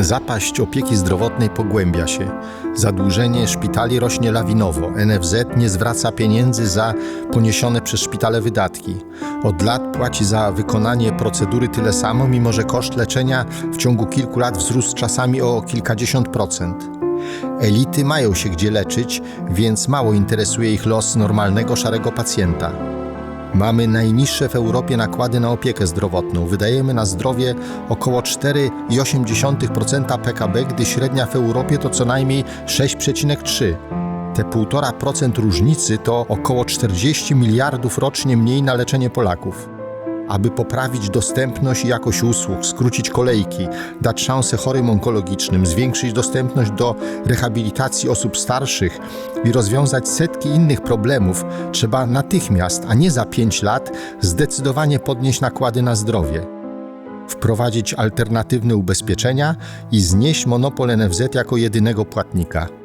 Zapaść opieki zdrowotnej pogłębia się. Zadłużenie szpitali rośnie lawinowo. NFZ nie zwraca pieniędzy za poniesione przez szpitale wydatki. Od lat płaci za wykonanie procedury tyle samo, mimo że koszt leczenia w ciągu kilku lat wzrósł czasami o kilkadziesiąt procent. Elity mają się gdzie leczyć, więc mało interesuje ich los normalnego szarego pacjenta. Mamy najniższe w Europie nakłady na opiekę zdrowotną. Wydajemy na zdrowie około 4,8% PKB, gdy średnia w Europie to co najmniej 6,3%. Te 1,5% różnicy to około 40 miliardów rocznie mniej na leczenie Polaków. Aby poprawić dostępność i jakość usług, skrócić kolejki, dać szansę chorym onkologicznym, zwiększyć dostępność do rehabilitacji osób starszych i rozwiązać setki innych problemów, trzeba natychmiast, a nie za 5 lat, zdecydowanie podnieść nakłady na zdrowie. Wprowadzić alternatywne ubezpieczenia i znieść monopol NFZ jako jedynego płatnika.